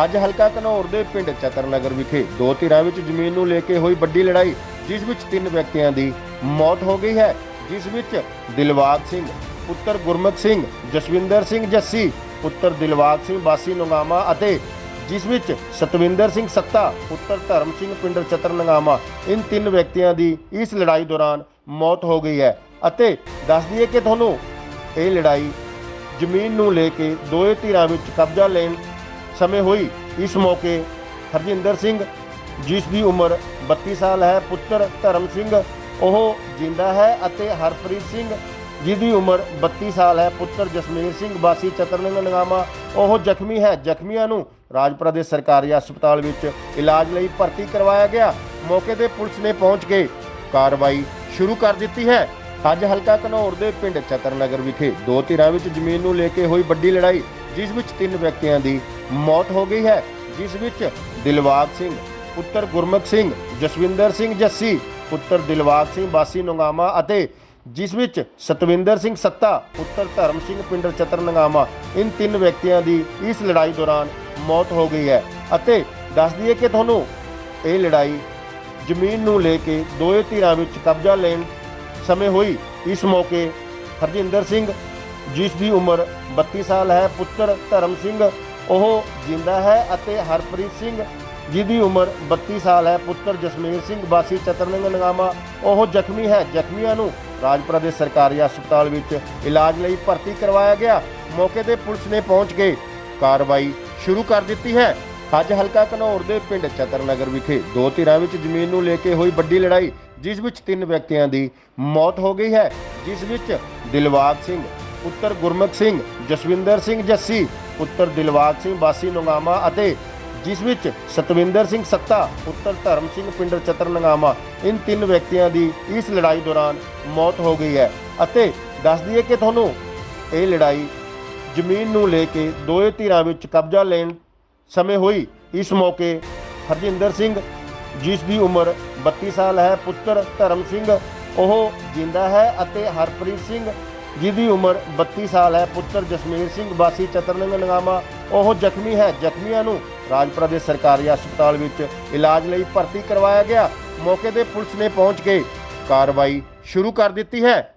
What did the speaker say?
ਅੱਜ ਹਲਕਾ ਘਨੌਰ ਦੇ ਪਿੰਡ ਚਤਰਨਗਰ ਵਿਖੇ ਦੋ ਧਿਰਾਂ ਵਿੱਚ ਜ਼ਮੀਨ ਨੂੰ ਲੈ ਕੇ ਹੋਈ ਵੱਡੀ ਲੜਾਈ, ਜਿਸ ਵਿੱਚ ਤਿੰਨ ਵਿਅਕਤੀਆਂ ਦੀ ਮੌਤ ਹੋ ਗਈ ਹੈ, ਜਿਸ ਵਿੱਚ ਦਿਲਵਾਗ ਸਿੰਘ, ਪੁੱਤਰ ਗੁਰਮੁਖ ਸਿੰਘ, ਜਸਵਿੰਦਰ ਸਿੰਘ ਜੱਸੀ, ਪੁੱਤਰ ਦਿਲਵਾਗ ਸਿੰਘ ਬਾਸੀ ਨੰਗਾਮਾ ਅਤੇ ਜਿਸ ਵਿੱਚ ਸਤਵਿੰਦਰ ਸਿੰਘ ਸੱਤਾ, ਪੁੱਤਰ ਧਰਮ ਸਿੰਘ ਪਿੰਡ ਚਤਰਨਗਾਮਾ, ਇਨ ਤਿੰਨ ਵਿਅਕਤੀਆਂ ਦੀ ਇਸ ਲੜਾਈ ਦੌਰਾਨ ਮੌਤ ਹੋ ਗਈ ਹੈ ਅਤੇ ਦੱਸ ਦਈਏ ਕਿ ਤੁਹਾਨੂੰ ਇਹ ਲੜਾਈ ਜ਼ਮੀਨ ਨੂੰ ਲੈ ਕੇ ਦੋਏ ਧਿਰਾਂ ਵਿੱਚ ਕਬਜ਼ਾ ਲੈਣ ਸਮੇਂ ਹੋਈ। ਇਸ ਮੌਕੇ ਹਰਜਿੰਦਰ ਸਿੰਘ, ਜਿਸ ਦੀ ਉਮਰ 32 ਸਾਲ ਹੈ, ਪੁੱਤਰ ਧਰਮ ਸਿੰਘ, ਉਹ ਜਿੰਦਾ ਹੈ ਅਤੇ ਹਰਪ੍ਰੀਤ ਸਿੰਘ, ਜਿਹਦੀ ਉਮਰ 32 ਸਾਲ ਹੈ, ਪੁੱਤਰ ਜਸਮੀਰ ਸਿੰਘ, ਵਾਸੀ ਚਤਰਨੰਗ ਨਗਾਮਾ, ਉਹ ਜ਼ਖਮੀ ਹੈ। ਜ਼ਖਮੀਆਂ ਨੂੰ ਰਾਜਪੁਰਾ ਦੇ ਸਰਕਾਰੀ ਹਸਪਤਾਲ ਵਿੱਚ ਇਲਾਜ ਲਈ ਭਰਤੀ ਕਰਵਾਇਆ ਗਿਆ। ਮੌਕੇ ਤੇ ਪੁਲਿਸ ਨੇ ਪਹੁੰਚ ਕੇ ਕਾਰਵਾਈ ਸ਼ੁਰੂ ਕਰ ਦਿੱਤੀ ਹੈ। ਅੱਜ ਹਲਕਾ ਘਨੌਰ ਦੇ ਪਿੰਡ ਚਤਰਨਗਰ ਵਿਖੇ ਦੋ ਧਿਰਾਂ ਵਿੱਚ ਜ਼ਮੀਨ ਨੂੰ ਲੈ ਕੇ ਹੋਈ ਵੱਡੀ ਲੜਾਈ, ਜਿਸ ਵਿੱਚ ਤਿੰਨ ਵਿਅਕਤੀਆਂ ਦੀ ਮੌਤ ਹੋ ਗਈ ਹੈ, ਜਿਸ ਵਿੱਚ ਦਿਲਵਾਗ ਸਿੰਘ, ਪੁੱਤਰ ਗੁਰਮੁਖ ਸਿੰਘ, ਜਸਵਿੰਦਰ ਸਿੰਘ ਜੱਸੀ, ਪੁੱਤਰ ਦਿਲਵਾਗ ਸਿੰਘ ਬਾਸੀ ਨੰਗਾਮਾ ਅਤੇ ਜਿਸ ਵਿੱਚ ਸਤਵਿੰਦਰ ਸਿੰਘ ਸੱਤਾ, ਪੁੱਤਰ ਧਰਮ ਸਿੰਘ ਪਿੰਡ ਚਤਰਨਗਾਮਾ, ਇਨ ਤਿੰਨ ਵਿਅਕਤੀਆਂ ਦੀ ਇਸ ਲੜਾਈ ਦੌਰਾਨ ਮੌਤ ਹੋ ਗਈ ਹੈ। ਅਤੇ ਦੱਸ ਦਈਏ ਕਿ ਤੁਹਾਨੂੰ ਇਹ ਲੜਾਈ ਜ਼ਮੀਨ ਨੂੰ ਲੈ ਕੇ ਦੋਏ ਧਿਰਾਂ ਵਿੱਚ ਕਬਜ਼ਾ ਲੈਣ ਸਮੇਂ ਹੋਈ। ਇਸ ਮੌਕੇ ਹਰਜਿੰਦਰ ਸਿੰਘ, ਜਿਸ ਦੀ ਉਮਰ 32 ਸਾਲ ਹੈ, ਪੁੱਤਰ ਧਰਮ ਸਿੰਘ, ਉਹ ਜਿੰਦਾ ਹੈ ਅਤੇ ਹਰਪ੍ਰੀਤ ਸਿੰਘ, ਜਿਹਦੀ ਉਮਰ 32 ਸਾਲ ਹੈ, ਪੁੱਤਰ ਜਸਮੀਰ ਸਿੰਘ, ਵਾਸੀ ਚਤਰਨੰਗ ਨਗਾਮਾ, ਉਹ ਜ਼ਖਮੀ ਹੈ। ਜ਼ਖਮੀਆਂ ਨੂੰ ਰਾਜਪੁਰਾ ਦੇ ਸਰਕਾਰੀ ਹਸਪਤਾਲ ਵਿੱਚ ਇਲਾਜ ਲਈ ਭਰਤੀ ਕਰਵਾਇਆ ਗਿਆ। ਮੌਕੇ ਤੇ ਪੁਲਿਸ ਨੇ ਪਹੁੰਚ ਕੇ ਕਾਰਵਾਈ ਸ਼ੁਰੂ ਕਰ ਦਿੱਤੀ ਹੈ। ਅੱਜ ਹਲਕਾ ਘਨੌਰ ਦੇ ਪਿੰਡ ਚਤਰਨਗਰ ਵਿਖੇ ਦੋ ਧਿਰਾਂ ਵਿੱਚ ਜ਼ਮੀਨ ਨੂੰ ਲੈ ਕੇ ਹੋਈ ਵੱਡੀ ਲੜਾਈ, ਜਿਸ ਵਿੱਚ ਤਿੰਨ ਵਿਅਕਤੀਆਂ ਦੀ ਮੌਤ ਹੋ ਗਈ ਹੈ। ਜਿਸ ਵਿੱਚ ਦਿਲਵਾਗ ਸਿੰਘ, ਪੁੱਤਰ ਗੁਰਮੁਖ ਸਿੰਘ, ਜਸਵਿੰਦਰ ਸਿੰਘ ਜੱਸੀ, ਪੁੱਤਰ ਦਿਲਵਾਗ ਸਿੰਘ ਬਾਸੀ ਨੰਗਾਮਾ ਅਤੇ ਜਿਸ ਵਿੱਚ ਸਤਵਿੰਦਰ ਸਿੰਘ ਸੱਤਾ, ਪੁੱਤਰ ਧਰਮ ਸਿੰਘ ਪਿੰਡ ਚਤਰਨਗਾਮਾ, ਇਨ ਤਿੰਨ ਵਿਅਕਤੀਆਂ ਦੀ ਇਸ ਲੜਾਈ ਦੌਰਾਨ ਮੌਤ ਹੋ ਗਈ ਹੈ। ਅਤੇ ਦੱਸ ਦਈਏ ਕਿ ਤੁਹਾਨੂੰ ਇਹ ਲੜਾਈ ਜ਼ਮੀਨ ਨੂੰ ਲੈ ਕੇ ਦੋਏ ਧਿਰਾਂ ਵਿੱਚ ਕਬਜ਼ਾ ਲੈਣ ਸਮੇਂ ਹੋਈ। ਇਸ ਮੌਕੇ ਹਰਜਿੰਦਰ ਸਿੰਘ, ਜਿਸ ਦੀ ਉਮਰ 32 ਸਾਲ ਹੈ, ਪੁੱਤਰ ਧਰਮ ਸਿੰਘ, ਉਹ ਜਿੰਦਾ ਹੈ ਅਤੇ ਹਰਪ੍ਰੀਤ ਸਿੰਘ, ਜਿਹਦੀ ਉਮਰ 32 ਸਾਲ ਹੈ, ਪੁੱਤਰ ਜਸਮੀਰ ਸਿੰਘ, ਵਾਸੀ ਚਤਰਨੰਗ ਨਗਾਮਾ ਉਹ ਜ਼ਖਮੀ ਹੈ। ਜ਼ਖਮੀਆਂ ਨੂੰ ਰਾਜਪੁਰਾ ਦੇ ਸਰਕਾਰੀ ਹਸਪਤਾਲ ਵਿੱਚ ਇਲਾਜ ਲਈ ਭਰਤੀ ਕਰਵਾਇਆ ਗਿਆ। ਮੌਕੇ ਤੇ ਪੁਲਿਸ ਨੇ ਪਹੁੰਚ ਕੇ ਕਾਰਵਾਈ ਸ਼ੁਰੂ ਕਰ ਦਿੱਤੀ ਹੈ।